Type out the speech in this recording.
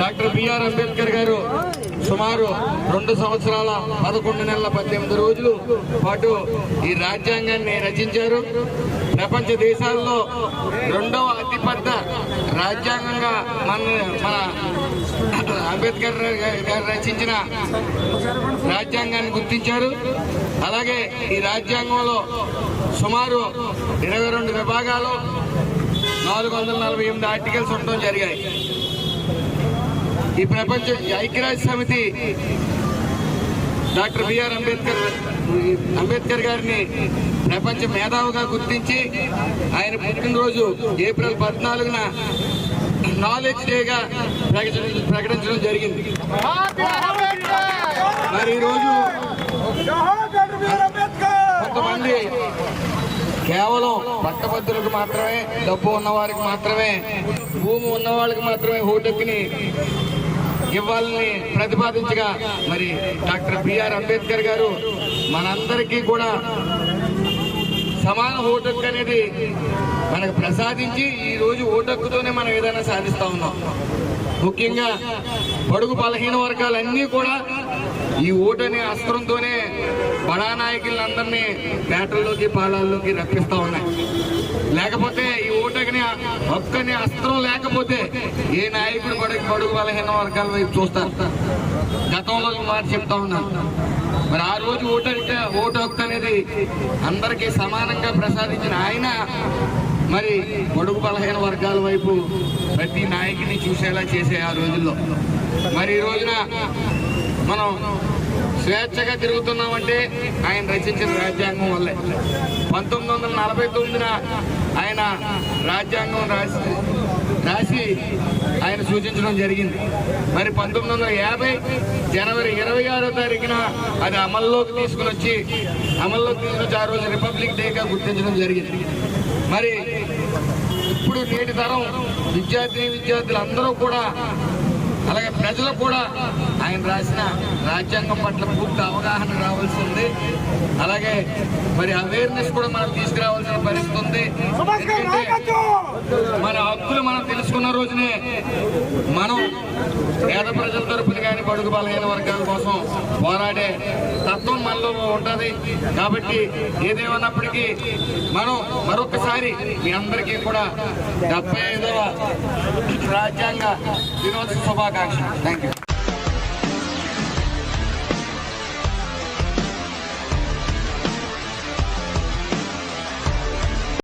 Doctor BR Ambedkar గారు సుమారు రెండు సంవత్సరాల పదకొండు నెలల పద్దెనిమిది రోజులు పాటు ఈ రాజ్యాంగాన్ని రచించారు. ప్రపంచ దేశాల్లో రెండవ అతిపెద్ద రాజ్యాంగంగా మన మన అంబేద్కర్ గారు రచించిన రాజ్యాంగాన్ని గుర్తించారు. అలాగే ఈ రాజ్యాంగంలో సుమారు ఇరవై రెండు విభాగాలు నాలుగు వందల నలభై ఎనిమిది ఆర్టికల్స్ ఉండడం జరిగాయి. ఈ ప్రపంచ ఐక్యరాజ్య సమితి డాక్టర్ బిఆర్ అంబేద్కర్ అంబేద్కర్ గారిని ప్రపంచ మేధావుగా గుర్తించి ఆయన పుట్టినరోజు ఏప్రిల్ పద్నాలుగున నాలెడ్జ్ డేగా ప్రకటించ- ప్రకటించడం జరిగింది. మరి ఈరోజు కొంతమంది కేవలం పట్టభద్రులకు మాత్రమే డబ్బు ఉన్నవారికి మాత్రమే భూమి ఉన్న వాళ్ళకి మాత్రమే హోటెక్కిని ఇవ్వాలని ప్రతిపాదించగా మరి డాక్టర్ బిఆర్ అంబేద్కర్ గారు మనందరికీ కూడా సమాన ఓటక్కు అనేది మనకు ప్రసాదించి ఈ రోజు ఓటక్కుతోనే మనం ఏదైనా సాధిస్తా ఉన్నాం. ముఖ్యంగా పొడుగు బలహీన వర్గాలన్నీ కూడా ఈ ఓటు అనే అస్త్రంతోనే బడా నాయకులందరినీ పేటల్లోకి పాలాల్లోకి రప్పిస్తా ఉన్నాయి. లేకపోతే ఈ ఓటకిని హక్కు అస్త్రం లేకపోతే ఏ నాయకుడు బడుగు పడుగు బలహీన వర్గాల వైపు చూస్తారు. గతంలో మాట చెప్తా ఉన్నాను. మరి ఆ రోజు ఓటు ఓటు హక్కు అనేది అందరికీ సమానంగా ప్రసాదించిన ఆయన మరి పొడుగు బలహీన వర్గాల వైపు ప్రతి నాయకుని చూసేలా చేసే ఆ రోజుల్లో. మరి ఈ రోజున మనం స్వేచ్ఛగా తిరుగుతున్నామంటే ఆయన రచించిన రాజ్యాంగం వల్లే. పంతొమ్మిది వందల నలభై తొమ్మిదిన ఆయన రాజ్యాంగం రాసి రాసి ఆయన సూచించడం జరిగింది. మరి పంతొమ్మిది వందల యాభై జనవరి ఇరవై ఆరో తారీఖున అది అమల్లోకి తీసుకుని వచ్చి అమల్లోకి తీసుకొచ్చి ఆ రోజు రిపబ్లిక్ డేగా గుర్తించడం జరిగింది. మరి ఇప్పుడు నేటి తరం విద్యార్థి విద్యార్థులు అందరూ కూడా అలాగే ప్రజలకు కూడా ఆయన రాసిన రాజ్యాంగం పట్ల పూర్తి అవగాహన రావాల్సి ఉంది. అలాగే మరి అవేర్నెస్ కూడా మనం తీసుకురావాల్సిన పరిస్థితి ఉంది. ఎందుకంటే మన హక్కులు మనం తెలుసుకున్న రోజునే మనం పేద ప్రజల తరపున కానీ బడుగు బలహీన వర్గాల కోసం పోరాడే తత్వం మనలో ఉంటుంది. కాబట్టి ఏదేమన్నప్పటికీ మనం మరొకసారి మీ అందరికీ కూడా డెబ్బై ఐదవ రాజ్యాంగ దినోత్సవ శుభాకాంక్షలు. Thank you